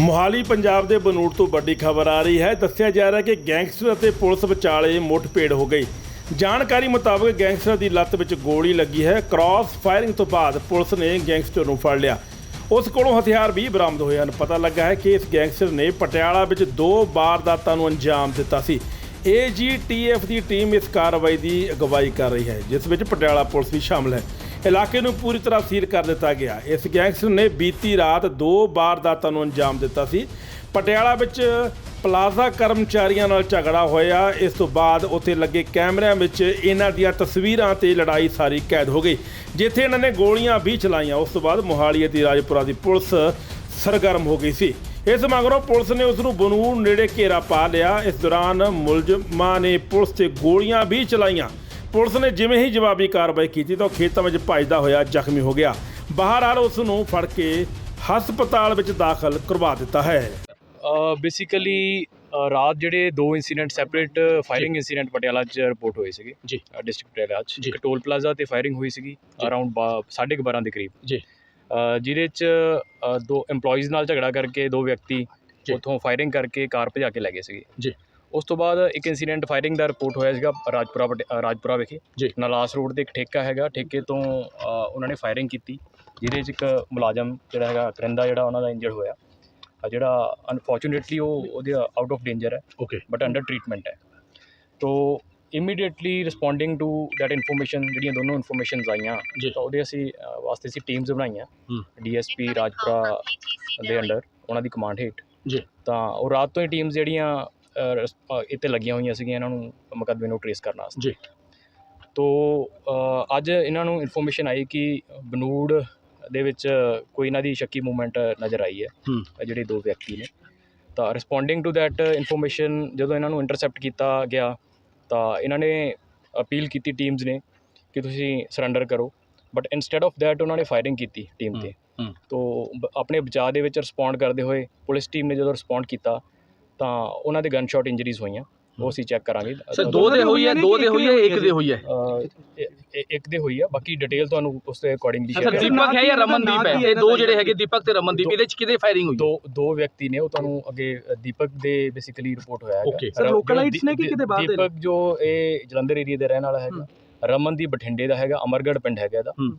ਮੋਹਾਲੀ ਪੰਜਾਬ ਦੇ ਬਨੂੜ ਤੋਂ ਵੱਡੀ ਖਬਰ ਆ ਰਹੀ ਹੈ। ਦੱਸਿਆ ਜਾ ਰਿਹਾ ਹੈ ਕਿ ਗੈਂਗਸਟਰ ਅਤੇ ਪੁਲਿਸ ਵਿਚਾਲੇ ਮੁੱਠਭੇੜ ਹੋ ਗਈ। ਜਾਣਕਾਰੀ ਮੁਤਾਬਕ ਗੈਂਗਸਟਰ ਦੀ ਲੱਤ ਵਿੱਚ ਗੋਲੀ ਲੱਗੀ ਹੈ। ਕ੍ਰਾਸ ਫਾਇਰਿੰਗ ਤੋਂ ਬਾਅਦ ਪੁਲਿਸ ਨੇ ਗੈਂਗਸਟਰ ਨੂੰ ਫੜ ਲਿਆ। ਉਸ ਕੋਲੋਂ ਹਥਿਆਰ ਵੀ ਬਰਾਮਦ ਹੋਏ ਹਨ। ਪਤਾ ਲੱਗਾ ਹੈ ਕਿ ਇਸ ਗੈਂਗਸਟਰ ਨੇ ਪਟਿਆਲਾ ਵਿੱਚ ਦੋ ਵਾਰਦਾਤਾਂ ਨੂੰ ਅੰਜਾਮ ਦਿੱਤਾ ਸੀ। ਏਜੀਟੀਐਫ ਦੀ ਟੀਮ ਇਸ ਕਾਰਵਾਈ ਦੀ ਅਗਵਾਈ ਕਰ ਰਹੀ ਹੈ, ਜਿਸ ਵਿੱਚ ਪਟਿਆਲਾ ਪੁਲਿਸ ਵੀ ਸ਼ਾਮਲ ਹੈ। ਇਲਾਕੇ ਨੂੰ ਪੂਰੀ ਤਰ੍ਹਾਂ ਸੀਲ ਕਰ ਦਿੱਤਾ ਗਿਆ। ਇਸ ਗੈਂਗਸਟਰ ਨੇ ਬੀਤੀ ਰਾਤ ਦੋ ਵਾਰਦਾਤਾਂ ਨੂੰ ਅੰਜਾਮ ਦਿੱਤਾ ਸੀ। ਪਟਿਆਲਾ ਵਿੱਚ ਪਲਾਜ਼ਾ ਕਰਮਚਾਰੀਆਂ ਨਾਲ ਝਗੜਾ ਹੋਇਆ। ਇਸ ਤੋਂ ਬਾਅਦ ਉੱਥੇ ਲੱਗੇ ਕੈਮਰਿਆਂ ਵਿੱਚ ਇਹਨਾਂ ਦੀਆਂ ਤਸਵੀਰਾਂ ਤੇ ਲੜਾਈ ਸਾਰੀ ਕੈਦ ਹੋ ਗਈ। ਜਿੱਥੇ ਇਹਨਾਂ ਨੇ ਗੋਲੀਆਂ ਵੀ ਚਲਾਈਆਂ। ਉਸ ਤੋਂ ਬਾਅਦ ਮੋਹਾਲੀ ਅਤੇ ਰਾਜਪੁਰਾ ਦੀ ਪੁਲਿਸ ਸਰਗਰਮ ਹੋ ਗਈ ਸੀ। ਇਸ ਮਗਰੋਂ ਪੁਲਿਸ ਨੇ ਉਸ ਨੂੰ ਬਨੂੜ ਨੇੜੇ ਘੇਰਾ ਪਾ ਲਿਆ। ਇਸ ਦੌਰਾਨ ਮੁਲਜ਼ਮਾਂ ਨੇ ਪੁਲਿਸ ਤੇ ਗੋਲੀਆਂ ਵੀ ਚਲਾਈਆਂ। ਪੁਲਿਸ ਨੇ ਜਿਵੇਂ ਹੀ ਜਵਾਬੀ ਕਾਰਵਾਈ ਕੀਤੀ ਤਾਂ ਉਹ ਖੇਤਾਂ ਵਿੱਚ ਭੱਜਦਾ ਹੋਇਆ ਜ਼ਖਮੀ ਹੋ ਗਿਆ। ਬਹਰਾਲ ਉਸ ਨੂੰ ਫੜ ਕੇ ਹਸਪਤਾਲ ਵਿੱਚ ਦਾਖਲ ਕਰਵਾ ਦਿੱਤਾ ਹੈ। ਬੇਸਿਕਲੀ ਰਾਤ ਜਿਹੜੇ ਦੋ incident separate firing incident Patiala 'ਚ ਰਿਪੋਰਟ ਹੋਏ ਸੀਗੇ। ਜੀ। ਡਿਸਟ੍ਰਿਕਟ ਪਟਿਆਲਾ 'ਚ। ਜੀ। ਇੱਕ ਟੋਲ ਪਲਾਜ਼ਾ ਤੇ ਫਾਇਰਿੰਗ ਹੋਈ ਸੀਗੀ ਅਰਾਊਂਡ 12:30 ਦੇ ਕਰੀਬ। ਜੀ। ਜਿਹਦੇ 'ਚ ਦੋ EMPLOYEES ਨਾਲ ਝਗੜਾ ਕਰਕੇ ਦੋ ਵਿਅਕਤੀ। ਉੱਥੋਂ ਫਾਇਰਿੰਗ ਕਰਕੇ ਕਾਰ ਭਜਾ ਕੇ ਲੈ ਗਏ ਸੀਗੇ। ਜੀ। ਉਸ ਤੋਂ ਬਾਅਦ ਇੱਕ ਇਨਸੀਡੈਂਟ ਫਾਇਰਿੰਗ ਦਾ ਰਿਪੋਰਟ ਹੋਇਆ ਸੀਗਾ ਰਾਜਪੁਰਾ ਪਟਿ- ਰਾਜਪੁਰਾ ਵਿਖੇ। ਜੀ। ਨਲਾਸ ਰੋਡ ਤੇ ਇੱਕ ਠੇਕਾ ਹੈਗਾ ਠੇਕੇ ਤੋਂ ਅ, ਉਹਨਾਂ ਨੇ ਫਾਇਰਿੰਗ ਕੀਤੀ। ਜਿਹਦੇ 'ਚ ਇੱਕ ਮੁਲਾਜ਼ਮ ਜਿਹੜਾ ਹੈਗਾ ਕਰਿੰਦਾ ਜਿਹੜਾ ਉਹਨਾਂ ਦਾ ਇੰਜਰਡ ਹੋਇਆ। ਅ, ਜਿਹੜਾ ਅਨਫੋਰਚੂਨੇਟਲੀ ਉਹ ਉਹਦੇ ਆਊਟ ਆਫ ਡੇਂਜਰ ਹੈ। ਓਕੇ ਬਟ ਅੰਡਰ ਟ੍ਰੀਟਮੈਂਟ ਹੈ। ਤੋ immediately responding to that information ਜਿਹੜੀਆਂ ਦੋਨੋਂ ਇਨਫੋਰਮੇਸ਼ਨਸ ਆਈਆਂ ਜੀ। ਤਾਂ ਉਹਦੇ ਅਸੀਂ ਅ, ਵਾਸਤੇ ਅਸੀਂ ਟੀਮਸ ਬਣਾਈਆਂ। ਹੂੰ। ਡੀਐਸਪੀ ਰਾਜਪੁਰਾ ਦੇ ਅੰਡਰ ਉਹਨਾਂ ਦੀ ਕਮਾਂਡ ਹੇਠ। ਜੀ। ਤਾਂ ਉਹ ਰਾਤ ਤੋਂ ਹੀ ਟੀਮਸ ਜਿਹੜੀਆਂ ਇੱਥੇ ਲੱਗੀਆਂ ਹੋਈਆਂ ਸੀਗੀਆਂ ਇਹਨਾਂ ਨੂੰ ਮੁਕੱਦਮੇ ਨੂੰ ਟਰੇਸ ਕਰਨ ਵਾਸਤੇ। ਜੀ। ਤੋ ਅੱਜ ਇਹਨਾਂ ਨੂੰ ਇਨਫੋਰਮੇਸ਼ਨ ਆਈ ਕਿ ਬਨੂੜ ਦੇ ਵਿੱਚ ਕੋਈ ਇਹਨਾਂ ਦੀ ਸ਼ੱਕੀ ਮੂਵਮੈਂਟ ਨਜ਼ਰ ਆਈ ਹੈ। ਜਿਹੜੇ ਦੋ ਵਿਅਕਤੀ ਨੇ। ਤਾਂ ਰਿਸਪੋਂਡਿੰਗ ਟੂ ਦੈਟ ਇਨਫੋਰਮੇਸ਼ਨ ਜਦੋਂ ਇਹਨਾਂ ਨੂੰ ਇੰਟਰਸੈਪਟ ਕੀਤਾ ਗਿਆ ਤਾਂ ਇਹਨਾਂ ਨੇ ਅਪੀਲ ਕੀਤੀ ਟੀਮਸ ਨੇ ਕਿ ਤੁਸੀਂ ਸਰੈਂਡਰ ਕਰੋ। ਬਟ ਇਨਸਟੈਡ ਆਫ ਦੈਟ ਉਹਨਾਂ ਨੇ ਫਾਇਰਿੰਗ ਕੀਤੀ ਟੀਮ ਤੇ। ਤੋ ਆਪਣੇ ਬਚਾਅ ਦੇ ਵਿੱਚ ਰਿਸਪੌਂਡ ਕਰਦੇ ਹੋਏ ਪੁਲਿਸ ਟੀਮ ਨੇ ਜਦੋਂ ਰਿਸਪੌਂਡ ਕੀਤਾ ਤਾਂ ਉਹਨਾਂ ਦੇ ਗਨ ਸ਼ਾਟ ਇੰਜਰੀਜ਼ ਹੋਈਆਂ ਉਹ ਅਸੀਂ ਚੈੱਕ ਕਰਾਂਗੇ। ਸਰ ਦੋ ਦੇ ਹੋਈ ਹੈ ਦੋ ਦੇ ਹੋਈ ਹੈ ਇੱਕ ਦੇ ਹੋਈ ਹੈ। ਅ, ਇ- ਇ- ਇੱਕ ਦੇ ਹੋਈ ਆ ਬਾਕੀ ਡਿਟੇਲ ਤੁਹਾਨੂੰ ਉਸ ਦੇ ਅਕੋਰਡਿੰਗਲੀ ਸਰ ਸ਼ੇਅਰ ਦੀਪਕ ਹੈ ਜਾਂ ਰਮਨਦੀਪ ਹੈ? ਇਹ ਦੋ ਜਿਹੜੇ ਹੈਗੇ ਦੀਪਕ ਤੇ ਰਮਨਦੀਪ ਇਹਦੇ ਚ ਕਿਹਦੇ ਫਾਇਰਿੰਗ ਹੋਈ ਦੋ ਦੋ ਵਿਅਕਤੀ ਨੇ ਉਹ ਤੁਹਾਨੂੰ ਅੱਗੇ ਅ, ਦੀਪਕ ਦੇ ਬੇਸਿਕਲੀ ਰਿਪੋਰਟ ਹੋਇਆ ਹੈਗਾ। Okay. Sir, ਰ- localites ਨੇ ਕਿ ਦੀ- ਕਿਤੇ ਬਾਹਰ ਦੇ ਨੇ? ਦੀਪਕ ਜੋ ਇਹ ਜਲੰਧਰ ਏਰੀਆ ਦੇ ਰਹਿਣ ਵਾਲਾ ਹੈਗਾ ਰਮਨਦੀਪ ਬਠਿੰਡੇ ਦਾ ਹੈਗਾ ਅਮਰਗੜ੍ਹ ਪਿੰਡ ਹੈਗਾ ਇਹਦਾ। ਹੂੰ।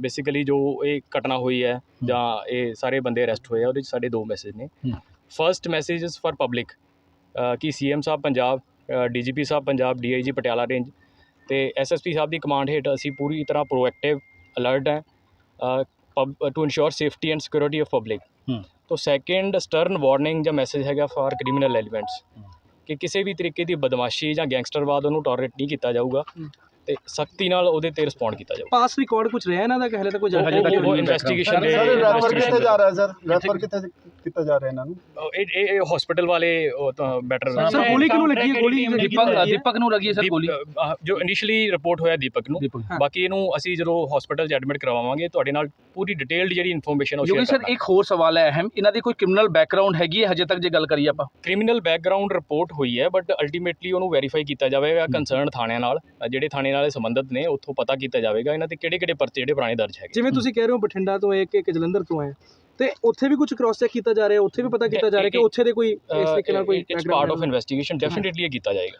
ਬੇਸਿਕਲੀ ਜੋ ਇਹ ਘਟਨਾ ਹੋਈ ਹੈ ਜਾਂ ਇਹ ਸਾਰੇ ਬੰਦੇ ਅਰੈਸਟ ਹੋਏ ਆ ਉਹਦੇ ਚ ਸਾਡੇ ਦੋ ਮੈਸੇਜ ਨੇ। First message is for public ਕਿ CM sahib Punjab DGP sahib Punjab DIG Patiala range ਤੇ ਐਸਐਸਪੀ ਸਾਹਿਬ ਦੀ ਕਮਾਂਡ ਹੇਠ ਅਸੀਂ ਪੂਰੀ ਤਰ੍ਹਾਂ ਪ੍ਰੋਐਕਟਿਵ ਅਲਰਟ ਹੈ to ensure safety and security of public ਤੋ ਸੈਕੰਡ ਸਟਰਨ ਵਾਰਨਿੰਗ ਜਾਂ ਮੈਸੇਜ ਹੈਗਾ ਫਾਰ ਕ੍ਰਿਮੀਨਲ ਐਲੀਮੈਂਟਸ ਕਿ ਕਿਸੇ ਵੀ ਤਰੀਕੇ ਦੀ ਬਦਮਾਸ਼ੀ ਜਾਂ ਗੈਂਗਸਟਰਵਾਦ ਉਹਨੂੰ ਟੋਲਰੇਟ ਨਹੀਂ ਕੀਤਾ ਜਾਊਗਾ। ਤੇ ਸਖਤੀ ਨਾਲ ਉਹਦੇ ਤੇ ਰਿਸਪੌਂਡ ਕੀਤਾ ਜਾਊਗਾ ਪਾਸ ਰਿਕਾਰਡ ਕੁਝ ਰਿਹਾ ਇਹਨਾਂ ਦਾ ਹਲੇ ਤੱਕ ਕੋਈ ਉਹ- ਉਹ ਇਨਵੈਸਟੀਗੇਸ਼ਨ ਦੇ ਸਰ ਰੈਫਰ ਕਿੱਥੇ ਜਾ ਰਿਹਾ ਸਰ ਰੈਫਰ ਕਿੱਥੇ ਕੀਤਾ ਜਾ ਰਿਹਾ ਇਹਨਾਂ ਨੂੰ? ਇਹ ਇਹ- ਹਸਪੀਟਲ ਵਾਲੇ ਬੈਟਰ ਸਰ ਗੋਲੀ ਕਿਨੂੰ ਲੱਗੀ ਹੈ? ਗੋਲੀ ਦੀਪਕ ਦੀਪਕ ਨੂੰ ਲੱਗੀ ਹੈ ਸਰ ਗੋਲੀ। ਜੋ ਇਨੀਸ਼ੀਅਲੀ ਰਿਪੋਰਟ ਹੋਇਆ ਦੀਪਕ ਨੂੰ। ਬਾਕੀ ਇਹਨੂੰ ਅਸੀਂ ਜਦੋਂ ਹਸਪੀਟਲ 'ਚ ਐਡਮਿਟ ਕਰਵਾਵਾਂਗੇ ਤੁਹਾਡੇ ਨਾਲ ਪੂਰੀ ਡਿਟੇਲਡ ਜਿਹੜੀ ਇਨਫੋਰਮੇਸ਼ਨ ਉਹ ਸ਼ੇਅਰ ਸਰ ਇੱਕ ਹੋਰ ਸਵਾਲ ਹੈ ਅਹਿਮ। ਇਹਨਾਂ ਦੀ ਕੋਈ ਕ੍ਰਿਮੀਨਲ ਬੈਕਗ੍ਰਾਉਂਡ ਹੈਗੀ ਹੈ? ਹਜੇ ਤੱਕ ਜੇ ਗੱਲ ਕਰੀਏ ਆਪਾਂ। ਕ੍ਰਿਮੀਨਲ ਬੈਕਗ੍ਰਾਉਂਡ ਰਿਪੋਰਟ ਹੋਈ ਹੈ ਬਟ ਅਲਟੀਮੇਟਲੀ ਉਹਨੂੰ ਵੈਰੀਫਾਈ ਕੀਤਾ ਜਾਵੇਗਾ ਕੰਸਰਨ ਥਾਣਿਆਂ ਨਾਲ ਜਿਹੜੇ ਥਾਣੇ ਨਾਲ ਸੰਬੰਧਿਤ ਨੇ ਉੱਥੋਂ ਪਤਾ ਕੀਤਾ ਜਾਵੇਗਾ ਇਹਨਾਂ ਤੇ ਕਿਹੜੇ ਕਿਹੜੇ ਪਰਚੇ ਜਿਹੜੇ ਪੁਰਾਣੇ ਦਰਜ ਹੈਗੇ। ਜਿਵੇਂ ਤੁਸੀਂ ਕਹਿ ਰਹੇ ਹੋ ਬਠਿੰਡਾ ਤੋਂ ਇੱਕ ਇੱਕ ਜਲੰਧਰ ਤੋਂ ਆਏ ਤੇ ਉੱਥੇ ਵੀ ਕੁਝ ਕ੍ਰਾਸ ਚੈੱਕ ਕੀਤਾ ਜਾ ਰਿਹਾ ਉੱਥੇ ਵੀ ਪਤਾ ਕੀਤਾ ਜਾ ਰਿਹਾ ਕਿ ਉੱਥੇ ਦੇ ਕੋਈ ਇਸ ਤਰੀਕੇ ਨਾਲ ਕੋਈ it's part of investigation definitely ਇਹ ਕੀਤਾ ਜਾਏਗਾ।